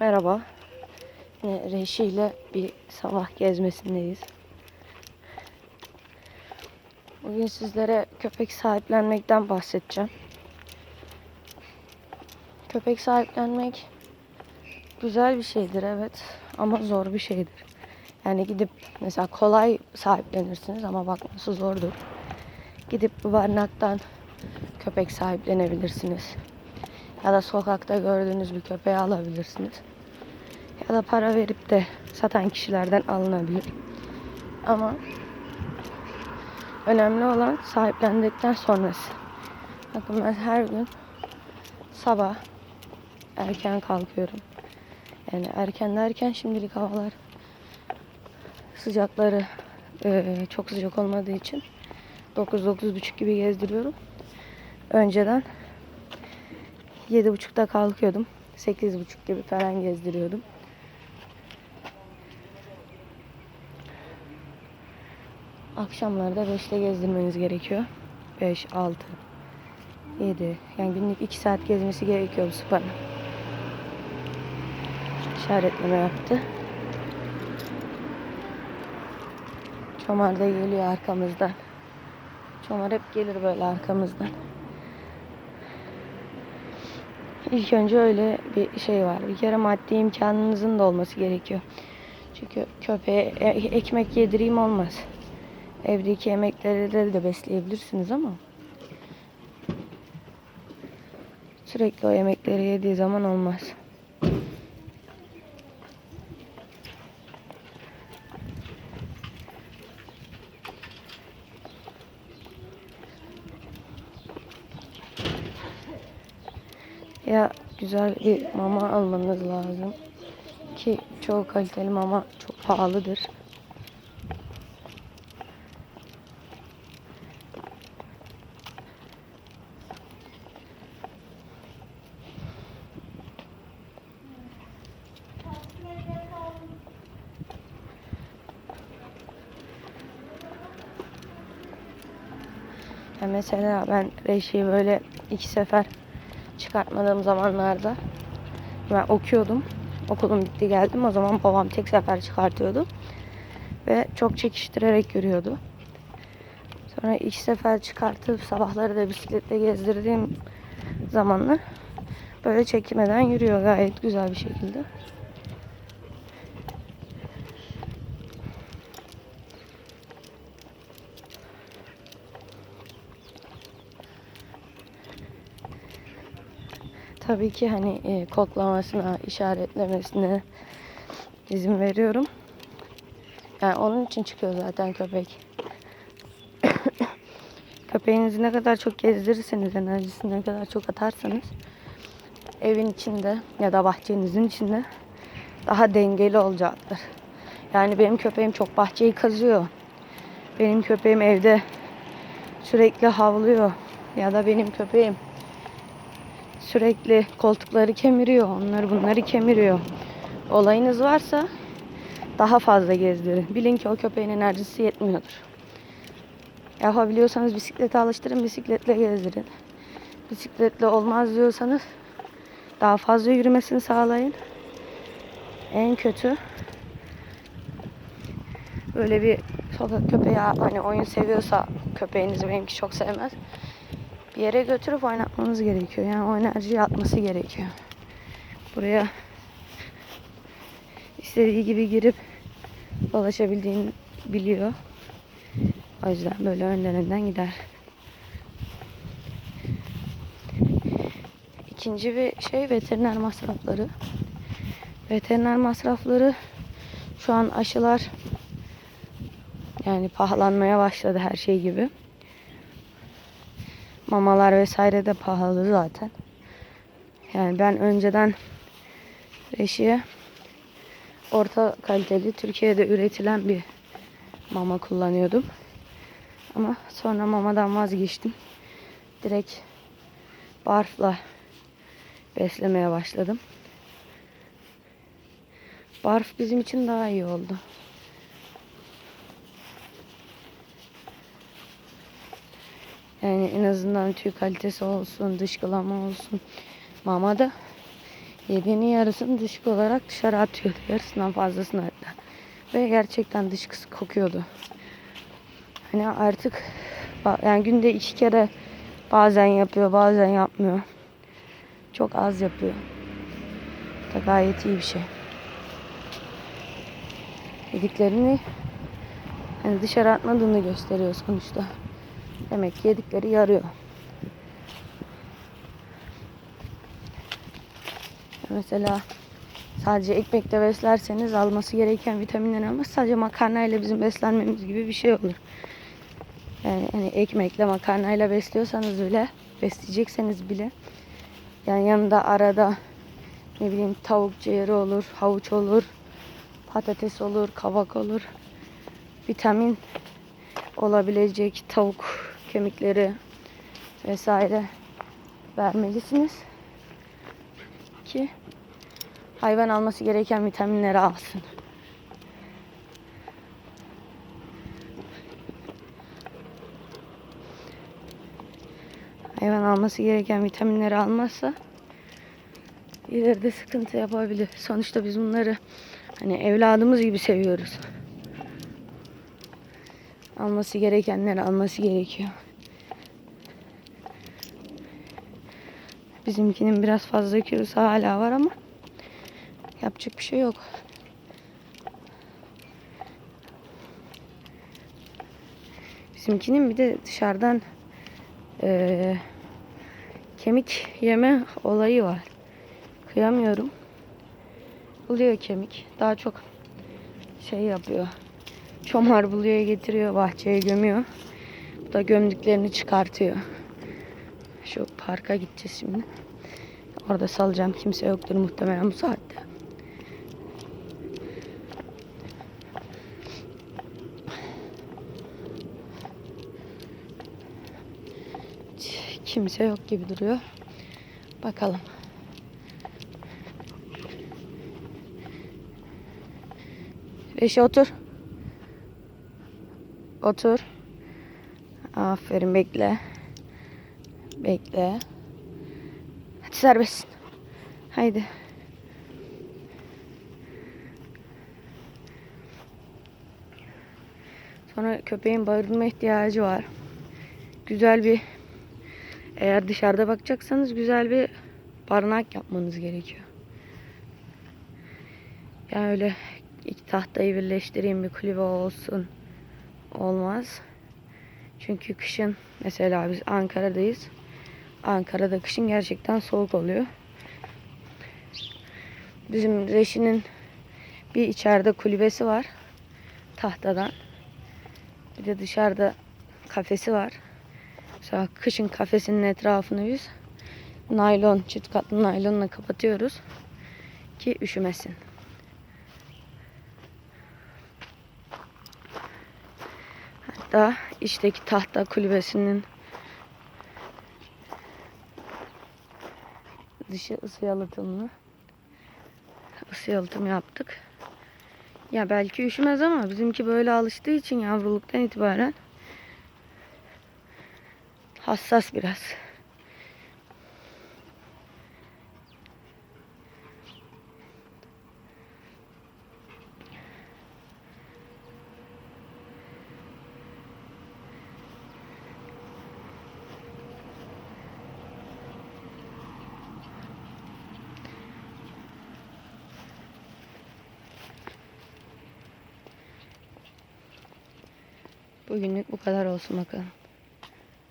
Merhaba. Yine Reşi ile bir sabah gezmesindeyiz. Bugün sizlere köpek sahiplenmekten bahsedeceğim. Köpek sahiplenmek güzel bir şeydir evet ama zor bir şeydir. Yani gidip mesela kolay sahiplenirsiniz ama bakması zordur. Gidip bu barınaktan köpek sahiplenebilirsiniz. Ya da sokakta gördüğünüz bir köpeği alabilirsiniz. Ya da para verip de satan kişilerden alınabilir. Ama önemli olan sahiplendikten sonrası. Bakın ben her gün sabah erken kalkıyorum. Yani erken derken şimdilik havalar sıcakları eee, çok sıcak olmadığı için 9-9.30 gibi gezdiriyorum. Önceden 7.30'da kalkıyordum. 8.30 gibi falan gezdiriyordum. Akşamlarda 5'te gezdirmeniz gerekiyor. 5, 6, 7. Yani günlük 2 saat gezmesi gerekiyor bu sıpanın. İşaretleme yaptı. Çomar da geliyor arkamızdan. Çomar hep gelir böyle arkamızdan. İlk önce öyle bir şey var. Bir kere maddi imkanınızın da olması gerekiyor. Çünkü köpeğe e- ekmek yedireyim olmaz. Evdeki yemekleri de, besleyebilirsiniz ama sürekli o yemekleri yediği zaman olmaz. Ya güzel bir mama almanız lazım. Ki çoğu kaliteli mama çok pahalıdır. Ya mesela ben reşiyi böyle iki sefer çıkartmadığım zamanlarda ben okuyordum. Okulum bitti geldim. O zaman babam tek sefer çıkartıyordu. Ve çok çekiştirerek yürüyordu. Sonra iki sefer çıkartıp sabahları da bisikletle gezdirdiğim zamanlar böyle çekmeden yürüyor gayet güzel bir şekilde. Tabii ki hani e, koklamasına, işaretlemesine izin veriyorum. Yani onun için çıkıyor zaten köpek. Köpeğinizi ne kadar çok gezdirirseniz, enerjisini ne kadar çok atarsanız evin içinde ya da bahçenizin içinde daha dengeli olacaktır. Yani benim köpeğim çok bahçeyi kazıyor. Benim köpeğim evde sürekli havlıyor. Ya da benim köpeğim sürekli koltukları kemiriyor. Onları bunları kemiriyor. Olayınız varsa daha fazla gezdirin. Bilin ki o köpeğin enerjisi yetmiyordur. Yapabiliyorsanız bisiklete alıştırın, bisikletle gezdirin. Bisikletle olmaz diyorsanız daha fazla yürümesini sağlayın. En kötü böyle bir sokak köpeği hani oyun seviyorsa köpeğinizi benimki çok sevmez. Yere götürüp oynatmanız gerekiyor. Yani o enerjiyi atması gerekiyor. Buraya istediği gibi girip dolaşabildiğini biliyor. O yüzden böyle önden önden gider. İkinci bir şey veteriner masrafları. Veteriner masrafları şu an aşılar yani pahalanmaya başladı her şey gibi. Mamalar vesaire de pahalı zaten. Yani ben önceden reşiye orta kaliteli Türkiye'de üretilen bir mama kullanıyordum. Ama sonra mamadan vazgeçtim. Direkt barfla beslemeye başladım. Barf bizim için daha iyi oldu. Yani en azından tüy kalitesi olsun, dışkılama olsun. Mama da Yediğinin yarısını dışkı olarak dışarı atıyordu. Yarısından fazlasını hatta. Ve gerçekten dışkısı kokuyordu. Hani artık yani günde iki kere bazen yapıyor bazen yapmıyor. Çok az yapıyor. Da gayet iyi bir şey. Yediklerini hani dışarı atmadığını gösteriyor sonuçta. Demek ki yedikleri yarıyor. Mesela sadece ekmekle beslerseniz alması gereken vitaminler ama sadece makarnayla bizim beslenmemiz gibi bir şey olur. Yani hani ekmekle makarnayla besliyorsanız bile besleyecekseniz bile yani yanında arada ne bileyim tavuk ciğeri olur, havuç olur, patates olur, kabak olur. Vitamin olabilecek tavuk kemikleri vesaire vermelisiniz ki hayvan alması gereken vitaminleri alsın. Hayvan alması gereken vitaminleri almazsa ileride sıkıntı yapabilir. Sonuçta biz bunları hani evladımız gibi seviyoruz. Alması gerekenleri alması gerekiyor. Bizimkinin biraz fazla kilosu hala var ama yapacak bir şey yok. Bizimkinin bir de dışarıdan eee, kemik yeme olayı var. Kıyamıyorum. Buluyor kemik. Daha çok şey yapıyor. Çomar buluyor getiriyor bahçeye gömüyor. Bu da gömdüklerini çıkartıyor. Şu parka gideceğiz şimdi. Orada salacağım. Kimse yoktur muhtemelen bu saatte. Kimse yok gibi duruyor. Bakalım. Beşe otur. Otur. Aferin bekle. Bekle. Hadi serbestsin. Haydi. Sonra köpeğin barınma ihtiyacı var. Güzel bir eğer dışarıda bakacaksanız güzel bir barınak yapmanız gerekiyor. Yani öyle iki tahtayı birleştireyim bir kulübe olsun olmaz. Çünkü kışın mesela biz Ankara'dayız. Ankara'da kışın gerçekten soğuk oluyor. Bizim Reşi'nin bir içeride kulübesi var. Tahtadan. Bir de dışarıda kafesi var. Mesela kışın kafesinin etrafını biz naylon, çift katlı naylonla kapatıyoruz. Ki üşümesin. Hatta içteki tahta kulübesinin dışı ısı yalıtımlı. Isı yalıtım yaptık. Ya belki üşümez ama bizimki böyle alıştığı için yavruluktan itibaren hassas biraz. Bugünlük bu kadar olsun bakalım.